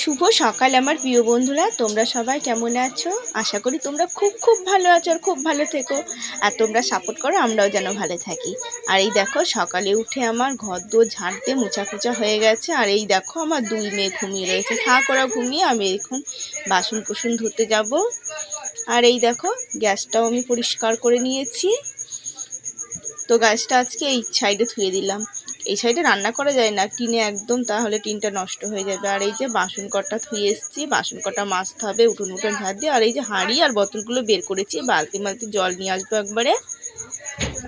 শুভ সকাল আমার প্রিয় বন্ধুরা। তোমরা সবাই কেমন আছো? আশা করি তোমরা খুব খুব ভালো আছো আর খুব ভালো থেকো। আর তোমরা সাপোর্ট করো, আমরাও যেন ভালো থাকি। আর এই দেখো, সকালে উঠে আমার ঘর ঝাড়তে মোছা খোঁচা হয়ে গেছে। আর এই দেখো, আমার দুই মেয়ে ঘুমিয়ে রয়েছে। খা করা ঘুমিয়ে আমি এখন বাসন কুসুন ধুতে যাব। আর এই দেখো, গ্যাসটাও আমি পরিষ্কার করে নিয়েছি। তো গ্যাসটা আজকে এই সাইডে ধুয়ে দিলাম। এই সাইডে রান্না করা যায় না, টিনে একদম তাহলে টিনটা নষ্ট হয়ে যাবে। আর এই যে বাসন কটা ধুয়ে এসেছি, বাসন কটা মাজতে হবে, উঠোন উঠোন ঝাড় দিয়ে। আর এই যে হাঁড়ি আর বোতলগুলো বের করেছি, বালতি মালতি জল নিয়ে আসব একবারে।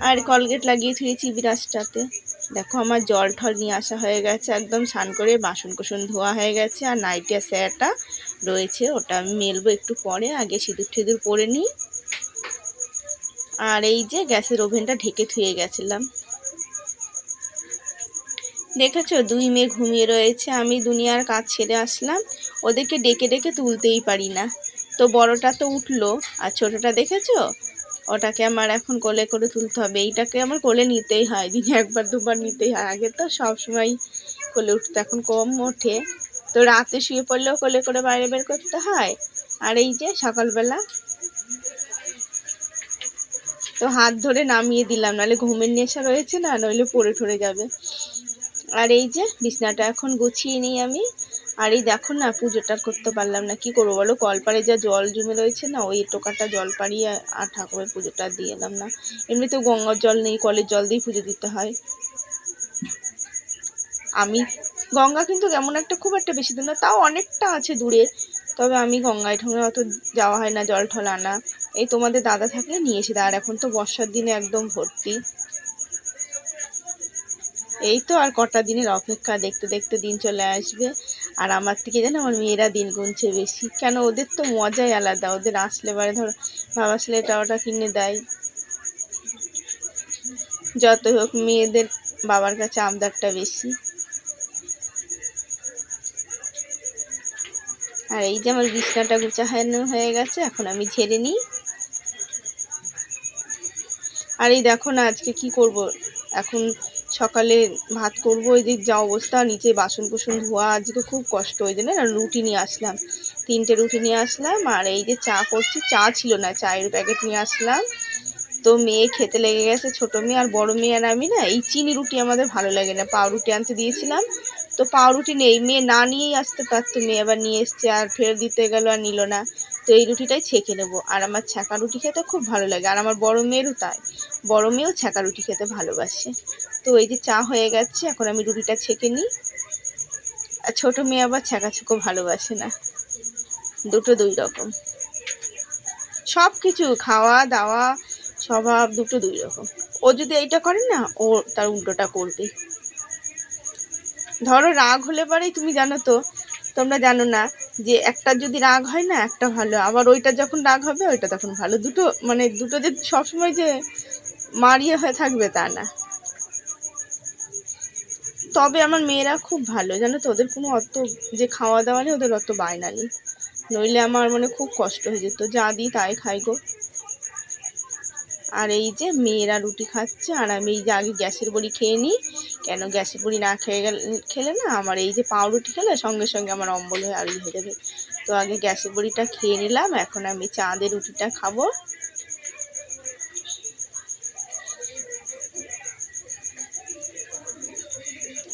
আর কলগেট লাগিয়ে ধুয়েছি বিরাজটাতে। দেখো আমার জল ঠল নিয়ে আসা হয়ে গেছে, একদম স্নান করে বাসন কুসন ধোয়া হয়ে গেছে। আর নাইটিয়া স্যারটা রয়েছে, ওটা আমি মেলবো একটু পরে। আগে সিঁদুর টিঁদুর পরে নিই। আর এই যে গ্যাসের ওভেনটা ঢেকে থুয়ে গেছিলাম। দেখেছ? দুই মেয়ে ঘুমিয়ে রয়েছে। আমি দুনিয়ার কাজ ছেড়ে আসলাম। ওদেরকে ডেকে ডেকে তুলতেই পারি না। তো বড়টা তো উঠল। আর ছোটটা দেখেছ? ওটাকে আমার এখন কোলে করে তুলতে হবে। এইটাকে আমার কোলে নিতেই হয়। দিনে একবার, দুবার নিতেই হয়। আগে তো সব সময় কোলে উঠতে। এখন কম ওঠে। তো রাতে শুয়ে পড়লেও কোলে করে বাইরে বের করতে হয়। আর এই যে সকালবেলা তো হাত ধরে নামিয়ে দিলাম, নাহলে ঘুমের নেশা রয়েছে না, নইলে পড়ে ঠরে যাবে। আর এই যে বিছনাটা এখন গুছিয়ে নিই আমি। আর এই দেখো না, পুজোটা করতে পারলাম না, কি করব বলো? কলপাড়ে যা জল জমে রয়েছে না, ওই টোকাটা জল পাড়িয়ে আর ঠাকুরের পুজোটা দিয়ে এলাম না। এমনিতেও গঙ্গার জল নেই, কলের জল দিয়েই পুজো দিতে হয়। আমি, গঙ্গা কিন্তু কেমন একটা খুব একটা বেশি দূর না, তাও অনেকটা আছে দূরে। তবে আমি গঙ্গায় ঠঙ্গে অত যাওয়া হয় না, জল ঠল আনা। এই তোমাদের দাদা থাকলে নিয়ে এসে আর এখন তো বর্ষার দিনে একদম ভর্তি। এই তো আর কটা দিনের অপেক্ষা, দেখতে দেখতে দিন চলে আসবে। আর আমার থেকে যেন আমার মেয়েরা দিন গুনছে বেশি। কেন? ওদের তো মজাই আলাদা। ওদের আসলে বারে ধরো, বাবা আসলে এটা ওটা কিনে দেয়। যত হোক, মেয়েদের বাবার কাছে আমদারটা বেশি। আর এই যে আমার বিছনাটা গুছানো হয়ে গেছে, এখন আমি ঝেড়ে নিই। আর এই দেখো না আজকে কি করব? এখন সকালে ভাত করব ওই যে যা অবস্থা, নিচে বাসন কুসন ধোয়া, আজকে খুব কষ্ট, ওই যায় না রুটি নিয়ে আসলাম। তিনটে রুটি নিয়ে আসলাম, আর এই যে চা করছি, চা ছিল না, চায়ের প্যাকেট নিয়ে আসলাম। তো মেয়ে খেতে লেগে গেছে, ছোটো মেয়ে আর বড় মেয়ে আর আমি না, এই চিনি রুটি আমাদের ভালো লাগে না, পাউরুটি আনতে দিয়েছিলাম। তো পাউরুটি নেই, মেয়ে না নিয়েই আসতে পারতো, মেয়ে আবার নিয়ে এসছে, আর ফেরত দিতে গেল আর নিল না। তো এই রুটিটাই ছেঁকে নেব। আর আমার ছ্যাঁকা রুটি খেতে খুব ভালো লাগে, আর আমার বড় মেয়েরও তাই। বড় মেয়েও ছ্যাঁকা রুটি খেতে ভালোবাসে। তো এই যে চা হয়ে গেছে, এখন আমি রুটিটা ছেঁকে নিই। আর ছোটো মেয়ে আবার ছ্যাঁকা ছুঁকো ভালোবাসে না। দুটো দুই রকম। সব কিছু খাওয়া, দাওয়া, স্বভাব দুটো দুই রকম। ও যদি এইটা করে না, ও তার উল্টোটা করবে ধরো রাগ হলে পরেই, তুমি জানো তো, তোমরা জানো না যে একটা যদি রাগ হয় না, একটা ভালো। আবার ওইটা যখন রাগ হবে, ওইটা তখন ভালো। দুটো মানে দুটো যে সবসময় যে মারিয়ে হয়ে থাকবে তা না। তবে আমার মেয়েরা খুব ভালো, জানো তো? ওদের কোনো অত যে খাওয়া দাওয়া নেই, ওদের অত বায়না নেই। নইলে আমার মানে খুব কষ্ট হয়ে যেত। যা দিই তাই খাই গো। আর এই যে মেয়েরা রুটি খাচ্ছে, আর আমি এই যে আগে গ্যাসের বড়ি খেয়ে নিই কেন গ্যাসের বড়ি না খেয়ে গেলে খেলে না? আমার এই যে পাউরুটি খেলে সঙ্গে সঙ্গে আমার অম্বল হয়ে আরই হয়ে যাবে তো আগে গ্যাসের বড়িটা খেয়ে নিলাম এখন আমি চাঁদের রুটিটা খাব।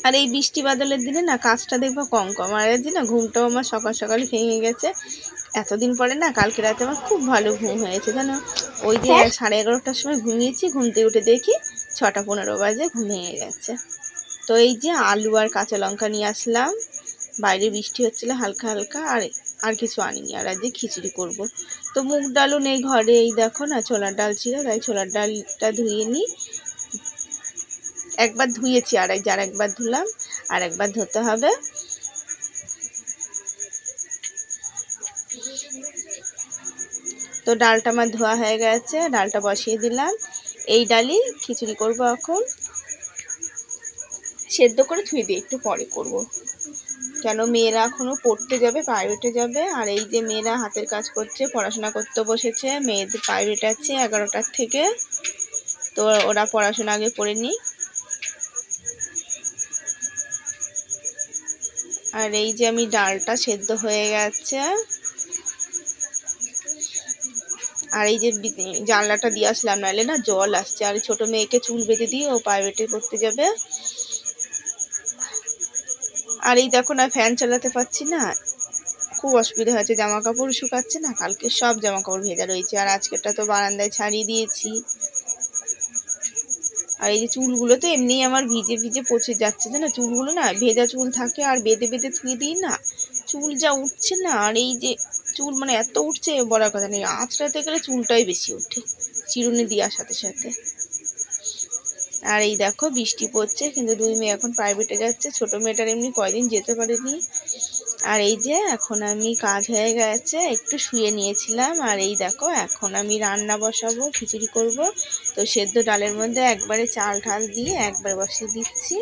আর এই বৃষ্টি বাদলের দিনে না কাজটা দেখব কম কম। আর যে না ঘুমটাও আমার সকাল সকাল ভেঙে গেছে। এতদিন পরে না কালকে রাতে আমার খুব ভালো ঘুম হয়েছে জানো? ওই যে সাড়ে এগারোটার সময় ঘুমিয়েছি ঘুম থেকে উঠে দেখি ছটা পনেরো বাজে ঘুম ভেঙে গেছে। তো এই যে আলু আর কাঁচা লঙ্কা নিয়ে আসলাম। বাইরে বৃষ্টি হচ্ছিল, হালকা হালকা, আর আর কিছু আনিনি। আর আজকে খিচুড়ি করব। তো মুগ ডালও নেই ঘরে, এই দেখো না ছোলার ডাল ছিল, তাই ছোলার ডালটা ধুয়ে নিই। একবার ধুয়েছি, আর এক যার একবার ধুলাম, আর একবার ধুতে হবে। তো ডালটা আমার ধোয়া হয়ে গেছে, ডালটা বসিয়ে দিলাম। এই ডালই খিচুড়ি করব এখন। সেদ্ধ করে ধুয়ে দিয়ে একটু পরে করব। কেন মেয়েরা এখনও পড়তে যাবে প্রাইভেটে যাবে। আর এই যে মেয়েরা হাতের কাজ করছে, পড়াশোনা করতে বসেছে, মেয়েদের প্রাইভেট আছে এগারোটার থেকে। তো ওরা পড়াশোনা আগে করে নিই আর এই যে আমি ডালটা সেদ্ধ হয়ে গেছে। আর এই যে জানলাটা দিয়ে আসলাম, নাহলে না জল আসছে। আর ছোট মেয়েকে চুল বেঁধে দিয়ে ও প্রাইভেটে পড়তে যাবে। আর এই দেখো না ফ্যান চালাতে পারছি না। খুব অসুবিধা হয়েছে জামা কাপড় শুকাচ্ছে না, কালকে সব জামা কাপড় ভেজা রয়েছে। আর আজকেরটা তো বারান্দায় ছাড়িয়ে দিয়েছি। আর এই যে চুলগুলো তো এমনি আমার ভিজে ভিজে পচে যাচ্ছে না চুলগুলো না, ভেজা চুল থাকে আর বেঁধে বেঁধে ধুয়ে দিই না, চুল যা উঠছে না, আর এই যে চুল মানে এত উঠছে, বলার কথা নেই, আঁচড়াতে গেলে চুলটাই বেশি ওঠে চিরুনি দেওয়ার সাথে সাথে। আর এই দেখো বৃষ্টি পড়ছে, কিন্তু দুই মেয়ে এখন প্রাইভেটে যাচ্ছে। ছোট মেয়েটার এমনি কয়দিন যেতে পারেনি। আর এই যে এখন আমি কাজ হয়ে গেছে, একটু শুয়ে নিয়েছিলাম। আর এই দেখো এখন আমি রান্না বসাবো, খিচুড়ি করব। তো সেদ্ধ ডালের মধ্যে একবারে চাল ঢাল দিয়ে একবার বসিয়ে দিচ্ছি।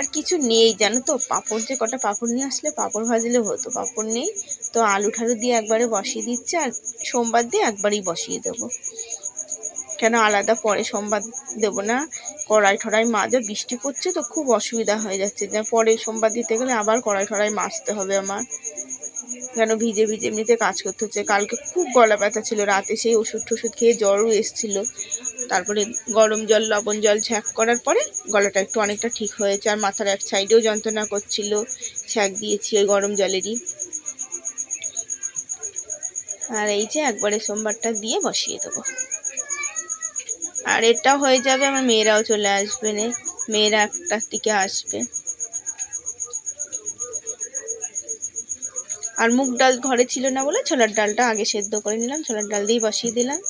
আর কিছু নেই, জানো তো, পাঁপড় যে কটা পাঁপড় নিয়ে আসলে পাঁপড় ভাজলে হতো, পাঁপড় নেই। তো আলু ঠালু দিয়ে একবারে বসিয়ে দিচ্ছি, আর সোমবার দিয়ে একবারেই বসিয়ে দেবো। কেন আলাদা পরে সোমবার দেবো না? কড়াই ঠড়াই মাজা, বৃষ্টি পড়ছে তো খুব অসুবিধা হয়ে যাচ্ছে। যে পরে সোমবার দিতে গেলে আবার কড়াই ঠড়াই মাজতে হবে আমার। কেন ভিজে ভিজে এমনিতে কাজ করতে হচ্ছে। কালকে খুব গলা ব্যথা ছিল, রাতে সেই ওষুধ টষুধ খেয়ে জ্বরও এসেছিল। তারপরে গরম জল, লবণ জল ছ্যাঁক করার পরে গলাটা একটু অনেকটা ঠিক হয়েছে আর মাথার এক সাইডেও যন্ত্রণা করছিল। ছ্যাঁক দিয়েছি ওই গরম জলেরই। আর এই যে একবারে সোমবারটা দিয়ে বসিয়ে দেবো। আর এটা হয়ে যাবে, আমার মেয়েরাও চলে আসবে নে মেয়েরা একটার দিকে আসবে। আর মুগ ডাল ঘরে ছিল না বলে ছোলার ডালটা আগে সেদ্ধ করে নিলাম, ছোলার ডাল দিয়ে বসিয়ে দিলাম।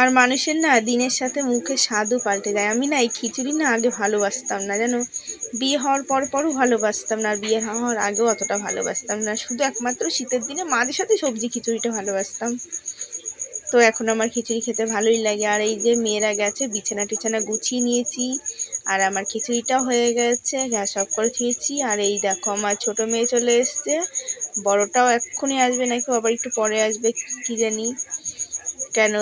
আর মানুষের না দিনের সাথে মুখে স্বাদও পাল্টে যায়। আমি না এই খিচুড়ি না আগে ভালোবাসতাম না, জানো? বিয়ে হওয়ার পর পরও ভালোবাসতাম না, আর বিয়ে হওয়ার আগেও অতটা ভালোবাসতাম না। শুধু একমাত্র শীতের দিনে মাঝে সাথে সবজি খিচুড়িটা ভালোবাসতাম। তো এখন আমার খিচুড়ি খেতে ভালোই লাগে। আর এই যে মেয়েরা গেছে, বিছানা টিছানা গুছিয়ে নিয়েছি, আর আমার খিচুড়িটাও হয়ে গেছে, গ্যাস অফ করে খেয়েছি। আর এই দেখো, আমার ছোট মেয়ে চলে এসছে। বড়টাও এক্ষুনি আসবে, নাকি আবার একটু পরে আসবে, কি জানি। কেন?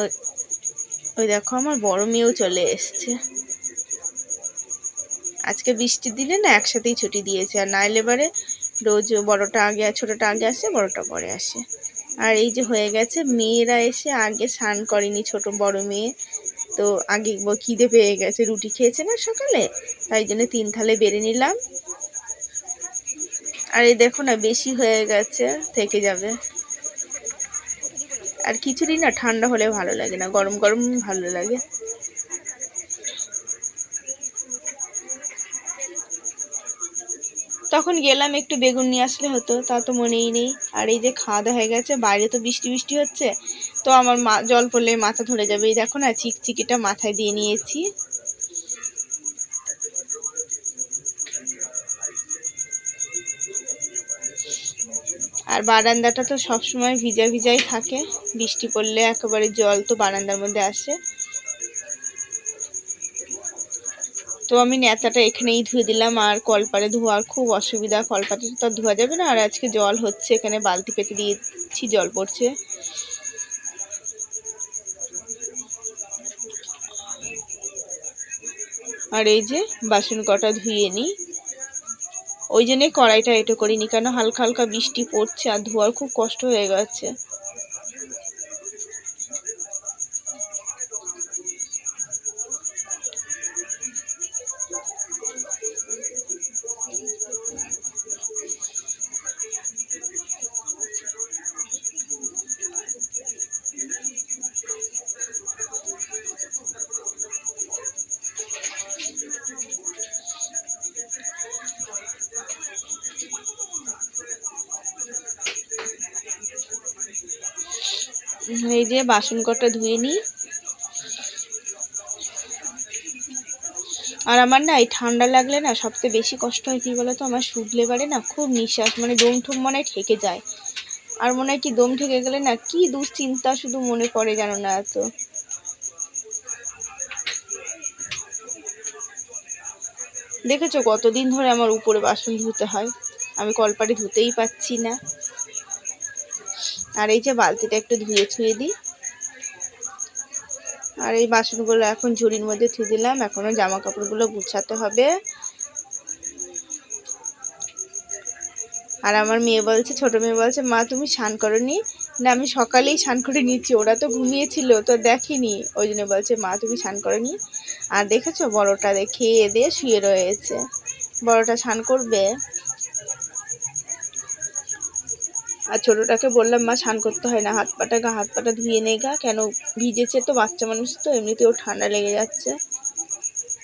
ওই দেখো, আমার বড় মেয়েও চলে এসছে। আজকে বৃষ্টির দিনে না একসাথেই ছুটি দিয়েছে। আর নাইলে এবারে রোজ বড়টা আগে, ছোটটা আগে আসে, বড়টা পরে আসে। আর এই যে হয়ে গেছে, মেয়েরা এসে আগে স্নান করেনি, ছোট বড় মেয়ে। তো আগে খিদে পেয়ে গেছে, রুটি খেয়েছে না সকালে? তাই জন্য তিন থালে বেড়ে নিলাম। আর এই দেখো না, বেশি হয়ে গেছে, থেকে যাবে। আর খিচুড়ি না ঠান্ডা হলে ভালো লাগে না, গরম গরম ভালো লাগে। তখন গেলাম একটু বেগুন নিয়ে আসলে হতো, তা তো মনেই নেই। আর এই যে খাওয়া দাওয়া হয়ে গেছে, বাইরে তো বৃষ্টি বৃষ্টি হচ্ছে, তো আমার মা, জল পড়লে মাথা ধরে যাবে। এই দেখো না, চিকচিকিটা মাথায় দিয়ে নিয়েছি। আর বারান্দাটা তো সবসময় ভিজা ভিজাই থাকে, বৃষ্টি পড়লে একেবারে জল তো বারান্দার মধ্যে আসে। তো আমি নেতাটা এখানেই ধুয়ে দিলাম, আর কলপারে ধোয়ার খুব অসুবিধা। কলপাতে তো আর ধোয়া যাবে না, আর আজকে জল হচ্ছে, এখানে বালতি পেতে দিয়েছি, জল পড়ছে। আর এই যে বাসন কটা ধুয়ে নিই ওই জন্যে কড়াইটা এটো করিনি কেন হালকা হালকা বৃষ্টি পড়ছে, আর ধোয়ার খুব কষ্ট হয়ে গেছে। এই যে বাসন কটা ধুয়ে নিই। আর আমার না এই ঠান্ডা লাগলে না সবচেয়ে বেশি কষ্ট হয় কী বলতো? আমার শুধলে পারে না খুব নিঃশ্বাস মানে দম ঠুম মনে হয় ঠেকে যায়। আর মনে হয় কি দম ঠেকে গেলে না কি দুশ্চিন্তা শুধু মনে পড়ে জানো না এত। দেখেছ কতদিন ধরে আমার উপরে বাসন ধুতে হয়? আমি কলপারে ধুতেই পাচ্ছি না। আর এই যে বালতিটা একটু ধুয়ে ছুঁয়ে দিই। আর এই বাসনগুলো এখন ঝুড়ির মধ্যে থুয়ে দিলাম, এখনও জামা কাপড়গুলো গুছাতে হবে। আর আমার মেয়ে বলছে, ছোট মেয়ে বলছে, মা, তুমি স্নান করনি? না, আমি সকালেই স্নান করে নিচ্ছি ওরা তো ঘুমিয়েছিল, তো দেখিনি। ওই জন্য বলছে, মা, তুমি স্নান করনি? আর দেখেছ, বড়টা দেখে দিয়ে শুয়ে রয়েছে। বড়টা স্নান করবে। আর ছোটোটাকে বললাম, মা, স্নান করতে হয় না, হাত পাটা গা, হাত পাটা ধুয়ে নে গা, কেন ভিজেছে তো বাচ্চা মানুষ তো, এমনিতেও ঠান্ডা লেগে যাচ্ছে।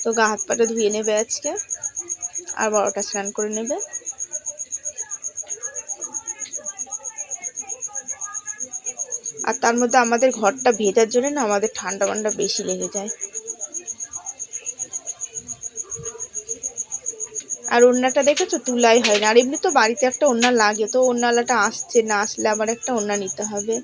তো গা, হাত পাটা ধুয়ে নেবে আজকে, আর বড়টা স্নান করে নেবে। আর তার মধ্যে আমাদের ঘরটা ভেজার জন্য না, আমাদের ঠান্ডা ঠান্ডা বেশি লেগে যায়। আর ওড়নাটা দেখেছ? তুলাই হয় না। আর এমনি তো বাড়িতে একটা ওড়না লাগে, তো ওড়নালাটা আসছে না আসলে আবার একটা ওড়না নিতে হবে।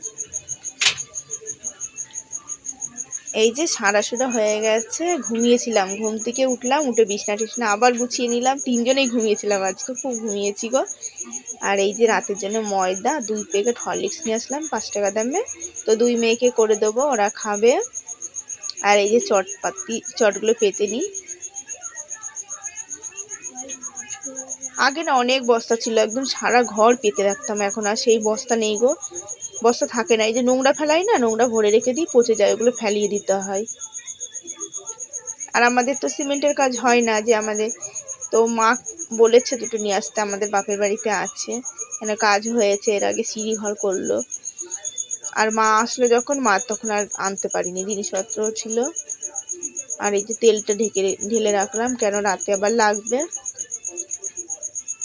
এই যে সারা সুরা হয়ে গেছে, ঘুমিয়েছিলাম। ঘুম থেকে উঠলাম, উঠে বিছনা টিছনা আবার গুছিয়ে নিলাম। তিনজনেই ঘুমিয়েছিলাম আজকে, খুব ঘুমিয়েছি গো। আর এই যে রাতের জন্য ময়দা, দুই প্যাকেট হরলিক্স নিয়ে আসলাম, পাঁচ টাকা দামে। তো দুই মেয়েকে করে দেবো, ওরা খাবে। আর এই যে চটপাতি, চটগুলো পেতে নিই। আগে না অনেক বস্তা ছিল, একদম সারা ঘর পেতে রাখতাম, এখন আর সেই বস্তা নেই গো। বস্তা থাকে না, এই যে নোংরা ফেলাই না, নোংরা ভরে রেখে দিই, পচে যায়, ওগুলো ফেলিয়ে দিতে হয়। আর আমাদের তো সিমেন্টের কাজ হয় না যে আমাদের, তো মা বলেছে দুটো নিয়ে আসতে, আমাদের বাপের বাড়িতে আছে এখানে কাজ হয়েছে, এর আগে সিঁড়ি ঘর করল। আর মা আসলো যখন, মা তখন আর আনতে পারিনি জিনিসপত্র ছিল। আর এই যে তেলটা ঢেকে ঢেলে রাখলাম, কেন রাতে আবার লাগবে?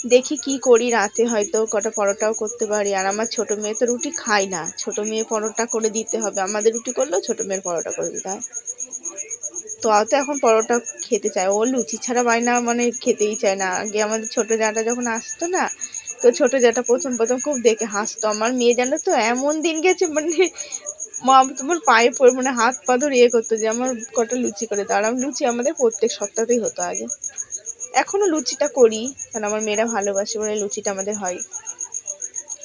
দেখি কি করি রাতে, হয়তো কটা পরোটাও করতে পারি। আর আমার ছোটো মেয়ে তো রুটি খায় না। ছোটো মেয়ে পরোটা করে দিতে হবে। আমাদের রুটি করলেও ছোটো মেয়ের পরোটা করে দিতে হয়। তো তো এখন পরোটা খেতে চায়। ও লুচি ছাড়া বায়না মানে খেতেই চায় না। আগে আমাদের ছোটো জাটা যখন আসতো না, তো ছোটো জাটা প্রথম প্রথম খুব দেখে হাসতো। আমার মেয়ে জানো তো, এমন দিন গেছে মানে মা তোমার পায়ে পড়ে মানে হাত পা ধরে ইয়ে করতো যে আমার কটা লুচি করে দাও। আর লুচি আমাদের প্রত্যেক সপ্তাহতেই হতো আগে। এখনও লুচিটা করি, কারণ আমার মেয়েরা ভালোবাসে বলে লুচিটা আমাদের হয়।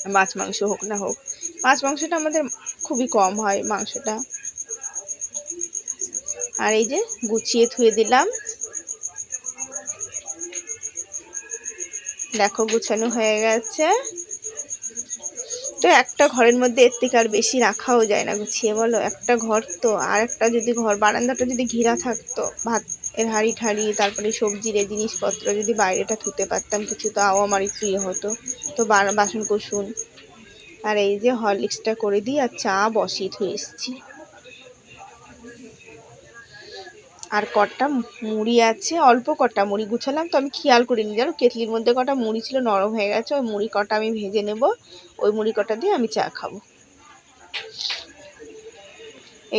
মাছ, মাংস হোক না হোক। মাছ, মাংসটা আমাদের খুবই কম হয় মাংসটা। আর এই যে গুছিয়ে থুয়ে দিলাম। দেখো গুছানো হয়ে গেছে। তো একটা ঘরের মধ্যে এর থেকে আর বেশি রাখাও যায় না, গুছিয়ে বলো। একটা ঘর তো, আর একটা যদি ঘর, বারান্দাটা যদি ঘিরা থাকতো, ভাত এর হাঁড়ি ঠাড়ি, তারপরে সবজির এই জিনিসপত্র, যদি বাইরেটা ধুতে পারতাম কিছু, তাও আমার একটু ইয়ে হতো। তো বাসন কুসুন। আর এই যে হরলিক্সটা করে দিই, আর চা বসিয়ে ধুয়ে এসেছি। আর কটা মুড়ি আছে, অল্প কটা মুড়ি গুছালাম, তো আমি খেয়াল করিনি। জানো, কেটলির মধ্যে কটা মুড়ি ছিল, নরম হয়ে গেছে, ওই মুড়ি কটা আমি ভেজে নেব, ওই মুড়ি কটা দিয়ে আমি চা খাব।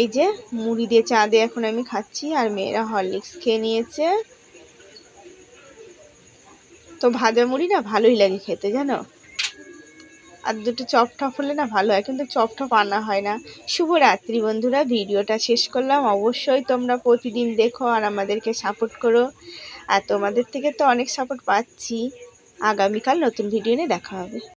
এই যে মুড়ি দিয়ে চা দিয়ে এখন আমি খাচ্ছি আর মেয়েরা হরলিক্স খেয়ে নিয়েছে। তো ভাজা মুড়ি না ভালোই লাগে খেতে, জানো? আর দুটো চপ টপ হলে না ভালো হয়, কিন্তু চপ টপ আনা হয় না। শুভরাত্রি বন্ধুরা, ভিডিওটা শেষ করলাম। অবশ্যই তোমরা প্রতিদিন দেখো আর আমাদেরকে সাপোর্ট করো। আর তোমাদের থেকে তো অনেক সাপোর্ট পাচ্ছি। আগামীকাল নতুন ভিডিও নিয়ে দেখা হবে।